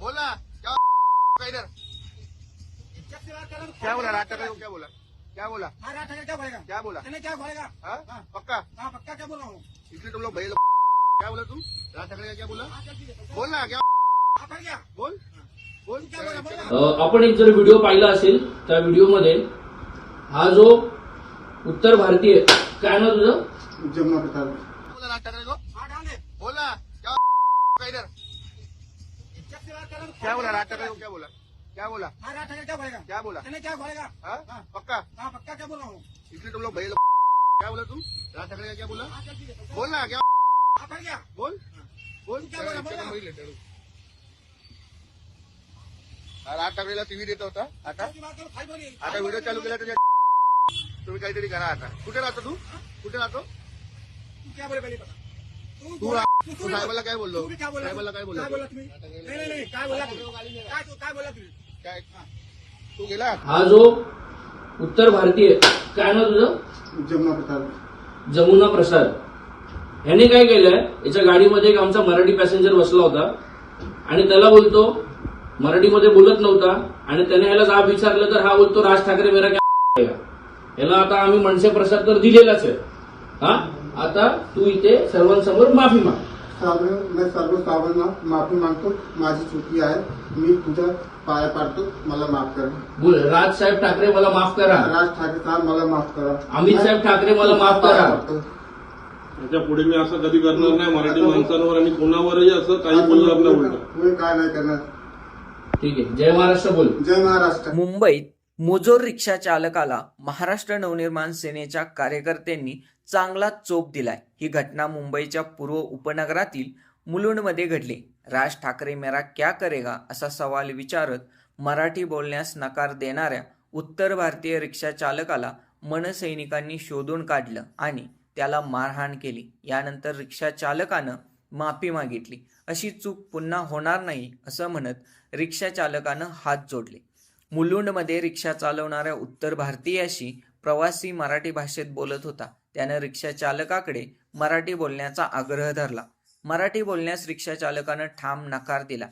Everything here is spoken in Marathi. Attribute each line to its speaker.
Speaker 1: बोला. क्या इधर। क्या बोला? क्या बोला? क्या बोला?
Speaker 2: हाँ क्या बोलेगा
Speaker 1: क्या बोला?
Speaker 2: क्या बोलेगा
Speaker 1: हाँ। पक्का?
Speaker 2: हाँ पक्का क्या बोल रहा हूँ
Speaker 1: इसलिए तुम लोग लोग क्या बोला तुम? का क्या बोला? क्या बोल. बोल.
Speaker 2: क्या बोला, बोला?
Speaker 3: अ, आपण एक जर व्हिडिओ पाहिला असेल त्या व्हिडिओमध्ये हा जो उत्तर भारतीय काय ना तुझं?
Speaker 4: जमुना प्रसाद
Speaker 1: बोला? बोला. क्या इधर
Speaker 2: चेक से बात कर रहा हूँ।
Speaker 1: क्या बोला? रात टकरे को क्या बोला? क्या बोला?
Speaker 2: हाँ रात टकरे क्या बोलेगा?
Speaker 1: क्या बोला?
Speaker 2: मैंने क्या बोलेगा?
Speaker 1: हाँ। पक्का?
Speaker 2: हाँ पक्का क्या बोल रहा हूँ
Speaker 1: इसलिए तुम लोग लोग क्या बोला तुम? रात टकरे का क्या बोला। बोल ना क्या?
Speaker 2: गया
Speaker 1: बोल। बोल
Speaker 2: क्या बोला, बोला?
Speaker 1: रात टाकलेला टीव्ही देत होता आता. आता व्हिडिओ चालू केला त्याच्या तुम्ही काहीतरी करा आता. कुठे राहतो तू? कुठे राहतो?
Speaker 2: क्या बोले पहले? तू
Speaker 1: साहेबाला काय बोललो
Speaker 2: क्या बोला
Speaker 1: साहेबाला काय बोललो?
Speaker 2: काय तू
Speaker 1: गेला?
Speaker 3: हा जो उत्तर भारतीय काय ना तुझं?
Speaker 4: जमुना प्रसाद.
Speaker 3: जमुना प्रसाद. ह्याने काय केलंय? याच्या गाडीमध्ये एक आमचा मराठी पॅसेंजर बसला होता. आणि त्याला बोलतो मराठीमध्ये बोलत नव्हता. आणि त्याने ह्याला जाब विचारलं तर हा बोलतो राज ठाकरे मेरा क्या ह्याला आता आम्ही मनसे प्रसाद तर दिलेलाच आहे. हा? आता तू इथे सर्वांसमोर माफी माग.
Speaker 4: मी सर्व साहेबांना माफी मागतो माझी चुकी आहे मी तुझ्या पाया पाडतो मला माफ करा.
Speaker 3: बोल राज साहेब ठाकरे मला माफ करा.
Speaker 4: राज ठाकरे साहेब मला माफ करा.
Speaker 3: अमित साहेब ठाकरे मला माफ करा.
Speaker 4: पाया पडतो.
Speaker 5: याच्यापुढे मी असं कधी करणार नाही मराठी माणसांवर आणि कोणावरही असं काही बोलणार नाही
Speaker 4: पुढे काय नाही करणार.
Speaker 3: ठीक आहे जय महाराष्ट्र बोल.
Speaker 4: जय महाराष्ट्र.
Speaker 6: मुंबईत मोजोर रिक्षा चालकाला महाराष्ट्र नवनिर्माण सेनेच्या कार्यकर्त्यांनी चांगला चोप दिलाय. ही घटना मुंबईच्या पूर्व उपनगरातील मुलुंडमध्ये घडली. राज ठाकरे मेरा क्या करेगा? असा सवाल विचारत मराठी बोलण्यास नकार देणाऱ्या उत्तर भारतीय रिक्षा चालकाला मनसैनिकांनी शोधून काढलं आणि त्याला मारहाण केली. यानंतर रिक्षा चालकानं माफी मागितली. अशी चूक पुन्हा होणार नाही असं म्हणत रिक्षा चालकानं हात जोडले. मुलुंडमध्ये रिक्षा चालवणाऱ्या उत्तर भारतीयाशी प्रवासी मराठी भाषेत बोलत होता. त्यानं रिक्षा चालकाकडे मराठी बोलण्याचा आग्रह धरला. मराठी बोलण्यास रिक्षा चालकानं ठाम नकार दिला.